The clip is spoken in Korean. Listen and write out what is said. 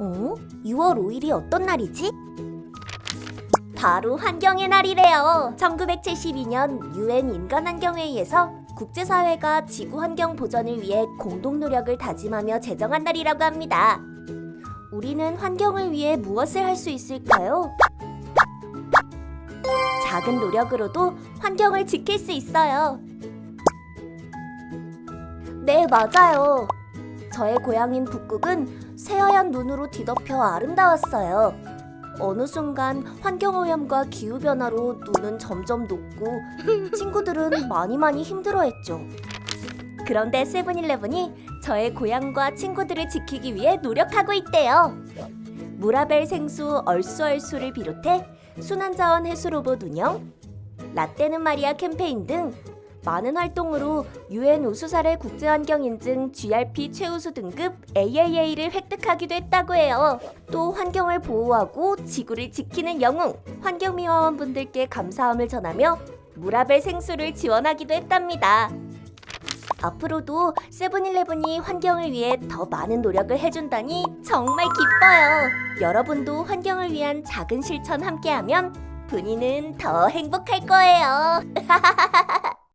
어? 6월 5일이 어떤 날이지? 바로 환경의 날이래요. 1972년 유엔 인간환경회의에서 국제사회가 지구 환경 보전을 위해 공동 노력을 다짐하며 제정한 날이라고 합니다. 우리는 환경을 위해 무엇을 할 수 있을까요? 작은 노력으로도 환경을 지킬 수 있어요. 네, 맞아요. 저의 고향인 북극은 새하얀 눈으로 뒤덮여 아름다웠어요. 어느 순간 환경오염과 기후변화로 눈은 점점 녹고 친구들은 많이 많이 힘들어했죠. 그런데 세븐일레븐이 저의 고향과 친구들을 지키기 위해 노력하고 있대요. 무라벨 생수 얼쑤얼쑤를 비롯해 순환자원 해수 로봇 운영, 라떼는 마리아 캠페인 등 많은 활동으로 유엔 우수사례 국제환경인증 GRP 최우수 등급 AAA를 획득하기도 했다고 해요. 또 환경을 보호하고 지구를 지키는 영웅 환경미화원분들께 감사함을 전하며 무라벨 생수를 지원하기도 했답니다. 앞으로도 세븐일레븐이 환경을 위해 더 많은 노력을 해준다니 정말 기뻐요. 여러분도 환경을 위한 작은 실천 함께하면 분이는 더 행복할 거예요.